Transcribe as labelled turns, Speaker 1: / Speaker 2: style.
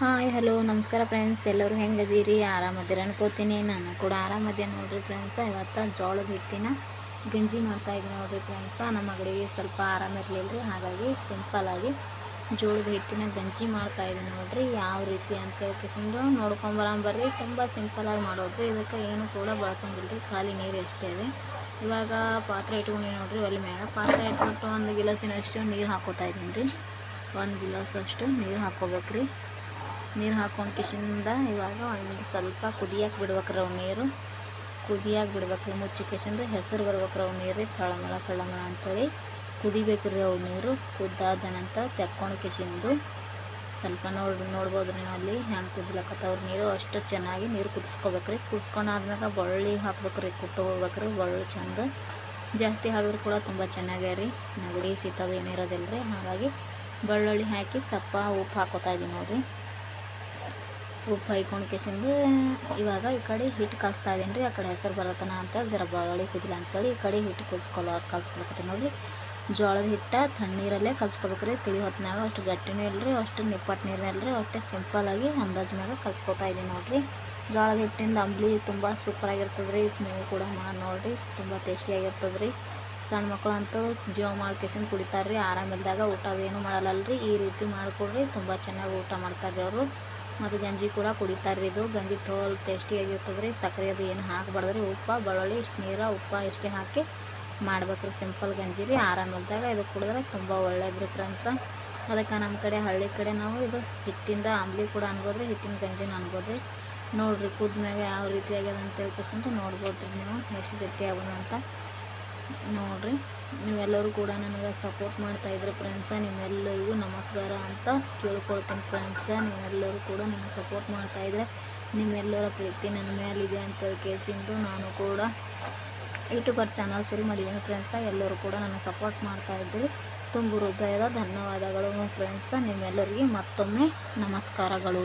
Speaker 1: Hi hello ನಮಸ್ಕಾರ friends ಎಲ್ಲರೂ ಹೆಂಗದೀರಿ? ಆರಾಮದಿರ ಅನ್ಕೋತೀನಿ. ನಾನು ಕೂಡ ಆರಾಮದೇ ನೋಡಿರಿ ಫ್ರೆಂಡ್ಸ ಇವತ್ತು ಜೋಳದ ಹಿಟ್ಟಿನ ಗಂಜಿ ಮಾಡ್ತಾ ಇದ್ದೀನಿ ನೋಡ್ರಿ ಫ್ರೆಂಡ್ಸ ನಮ್ಮ ಮಗಳಿಗೆ ಸ್ವಲ್ಪ ಆರಾಮಿರಲಿಲ್ಲ ರೀ ಹಾಗಾಗಿ ಸಿಂಪಲಾಗಿ ಜೋಳದ ಹಿಟ್ಟಿನ ಗಂಜಿ ಮಾಡ್ತಾ ಇದ್ದೀನಿ ನೋಡ್ರಿ. ಯಾವ ರೀತಿ ಅಂತ ಹೇಳ್ಕೊಂಡು ನೋಡ್ಕೊಂಬರಂಬರ್ರಿ ತುಂಬ ಸಿಂಪಲಾಗಿ ಮಾಡೋದ್ರಿ. ಇದಕ್ಕೆ ಏನು ಕೂಡ ಬಳಸಂಗಿಲ್ಲ ಖಾಲಿ ನೀರು ಅಷ್ಟೇ ಇದೆ. ಇವಾಗ ಪಾತ್ರೆ ಇಟ್ಕೊಂಡು ನೋಡಿರಿ. ಒಲೆ ಮ್ಯಾಗ ಪಾತ್ರೆ ಇಟ್ಬಿಟ್ಟು ಒಂದು ಗಿಲಾಸಿನಷ್ಟು ನೀರು ಹಾಕೋತಾ ಇದ್ದೀನಿ ರೀ. ಒಂದು ಗಿಲಾಸಷ್ಟು ನೀರು ಹಾಕ್ಕೋಬೇಕ್ರಿ. ನೀರು ಹಾಕೊಂಡು ಕಿಶಿಂದ ಇವಾಗ ಒಂದು ಸ್ವಲ್ಪ ಕುದಿಯಕ್ಕೆ ಬಿಡ್ಬೇಕ್ರಿ ಅವು ನೀರು. ಕುದಿಯಾಗಿ ಬಿಡ್ಬೇಕ್ರಿ ಮುಚ್ಚಿ ಕಿಶಿಂದ ಹೆಸರು ಬರ್ಬೇಕ್ರಿ ಅವು ನೀರು, ಸಳಮಳ ಸಳಮಳ ಅಂತೇಳಿ. ಕುದಿಬೇಕ್ರಿ ಅವು ನೀರು, ಕುದ್ದಾದ ನಂತರ ತೆಕ್ಕೊಂಡು ಕಿಶಿಂದು ಸ್ವಲ್ಪ ನೋಡಿ, ನೋಡ್ಬೋದು ನೀವು ಅಲ್ಲಿ ಹೆಂಗೆ ಕುದ್ಲಕತ್ತವ್ರ ನೀರು. ಅಷ್ಟು ಚೆನ್ನಾಗಿ ನೀರು ಕುದಿಸ್ಕೋಬೇಕ್ರಿ ಕುದಿಸ್ಕೊಂಡಾದ್ಮ್ಯಾಗ ಬಳ್ಳಿ ಹಾಕ್ಬೇಕ್ರಿ ಕುಟ್ಟು ಹೋಗ್ಬೇಕ್ರಿ ಬಳ್ಳಿ ಚಂದ. ಜಾಸ್ತಿ ಹಾಕಿದ್ರು ಕೂಡ ತುಂಬ ಚೆನ್ನಾಗ್ಯ ರೀ. ನೆಗಡಿ ಸೀತಾವ ಏನಿರೋದಿಲ್ಲ ರೀ. ಹಾಗಾಗಿ ಬಳ್ಳುಳ್ಳಿ ಹಾಕಿ ಸಪ್ಪ ಉಪ್ಪು ಹಾಕೋತಾ ಇದ್ದೀನಿ ನೋಡಿರಿ. ಉಪ್ಪು ಹಾಯ್ಕೊಂಡು ಕೆಸಿಂದು ಇವಾಗ ಈ ಕಡೆ ಹಿಟ್ಟು ಕಲಿಸ್ತಾ ಇದ್ದೀನಿ ರೀ ಆ ಕಡೆ ಹೆಸರು ಬರತ್ತನ ಅಂತ, ಜರ ಬೆಳ್ಳುಳ್ಳಿ ಕುದಿಲ್ಲ ಅಂತೇಳಿ ಈ ಕಡೆ ಹಿಟ್ಟು ಕುದಿಸ್ಕೊಳ ಕಲ್ಸ್ಕೊಳಕತ್ತೀನಿ ನೋಡಿರಿ. ಜೋಳದ ಹಿಟ್ಟು ತಣ್ಣೀರಲ್ಲೇ ಕಲ್ಸ್ಕೊಬೇಕ್ರಿ, ತಿಳಿ ಹೊತ್ತಿನಾಗ ಅಷ್ಟು ಗಟ್ಟಿನೂ ಇಲ್ಲರಿ ಅಷ್ಟು ನಿಪ್ಪಟ್ಟು ನೀರು ಇಲ್ಲರಿ ಅಷ್ಟೇ ಸಿಂಪಲಾಗಿ ಅಂದಾಜು ಮ್ಯಾಗ ಕಲ್ಸ್ಕೊತಾ ಇದ್ದೀನಿ ನೋಡಿರಿ. ಜೋಳದ ಹಿಟ್ಟಿಂದ ಅಂಬ್ಲಿ ತುಂಬ ಸೂಪರಾಗಿರ್ತದೆ ರೀ ನೀವು ಕೂಡ ಮಾಡಿ ನೋಡಿರಿ, ತುಂಬ ಟೇಸ್ಟಿಯಾಗಿರ್ತದೆ ರೀ ಸಣ್ಣ ಮಕ್ಕಳು ಅಂತೂ ಜೀವ ಮಾಡ್ಕೇಸಿಂದ ಕುಡಿತಾರೆ ರೀ ಆರಾಮಿಲ್ದಾಗ ಊಟ ಏನು ರೀ ಈ ರೀತಿ ಮಾಡಿಕೊಡ್ರಿ, ತುಂಬ ಚೆನ್ನಾಗಿ ಊಟ ಮಾಡ್ತಾರೆ ರೀ ಅವರು. ಮತ್ತು ಗಂಜಿ ಕೂಡ ಕುಡಿತಾರೆ. ಇದು ಗಂಜಿ ಟೋಲ್ ಟೇಸ್ಟಿಯಾಗಿರ್ತದೆ ರೀ. ಸಕ್ಕರೆ ಅದು ಏನು ಹಾಕಬಾರ್ದ್ರಿ ಉಪ್ಪು, ಬೆಳ್ಳುಳ್ಳಿ, ಇಷ್ಟು ನೀರು, ಉಪ್ಪು ಇಷ್ಟೇ ಹಾಕಿ ಮಾಡ್ಬೇಕು ರೀ. ಸಿಂಪಲ್ ಗಂಜಿ ರೀ. ಆರಾಮಿಲ್ದಾಗ ಇದು ಕುಡಿದ್ರೆ ತುಂಬ ಒಳ್ಳೇದು ರೀ ಫ್ರೆಂಡ್ಸ ಅದಕ್ಕೆ ನಮ್ಮ ಕಡೆ, ಹಳ್ಳಿ ಕಡೆ ನಾವು ಇದು ಹಿಟ್ಟಿಂದ ಅಂಬ್ಲಿ ಕೂಡ ಅನ್ಬೋದು ರೀ. ಹಿಟ್ಟಿನ ಗಂಜಿನ ಅನ್ಬೋದು ರೀ. ನೋಡಿರಿ ಕುದ್ಮ್ಯಾಗ ಯಾವ ರೀತಿ ಆಗ್ಯದ ಅಂತ ನೋಡ್ಬೋದು ರೀ ನೀವು. ಎಷ್ಟು ಗಟ್ಟಿ ಆಗೋಣ ಅಂತ ನೋಡಿರಿ. ನೀವೆಲ್ಲರೂ ಕೂಡ ನನಗೆ ಸಪೋರ್ಟ್ ಮಾಡ್ತಾಯಿದ್ರಿ ಫ್ರೆಂಡ್ಸ ನಿಮ್ಮೆಲ್ಲರಿಗೂ ನಮಸ್ಕಾರ ಅಂತ ಕೇಳ್ಕೊಳ್ತೀನಿ ಫ್ರೆಂಡ್ಸ ನೀವೆಲ್ಲರೂ ಕೂಡ ನನಗೆ ಸಪೋರ್ಟ್ ಮಾಡ್ತಾಯಿದ್ರೆ ನಿಮ್ಮೆಲ್ಲರ ಪ್ರೀತಿ ನನ್ನ ಮೇಲಿದೆ ಅಂತ ಕೇಳಿಸಿದ್ದು ನಾನು ಕೂಡ ಯೂಟ್ಯೂಬರ್ ಚಾನಲ್ ಶುರು ಮಾಡಿದ್ದೀನಿ ಫ್ರೆಂಡ್ಸ ಎಲ್ಲರೂ ಕೂಡ ನನಗೆ ಸಪೋರ್ಟ್ ಮಾಡ್ತಾಯಿದ್ರಿ ತುಂಬ ಹೃದಯದ ಧನ್ಯವಾದಗಳು ಫ್ರೆಂಡ್ಸ ನಿಮ್ಮೆಲ್ಲರಿಗೆ ಮತ್ತೊಮ್ಮೆ ನಮಸ್ಕಾರಗಳು.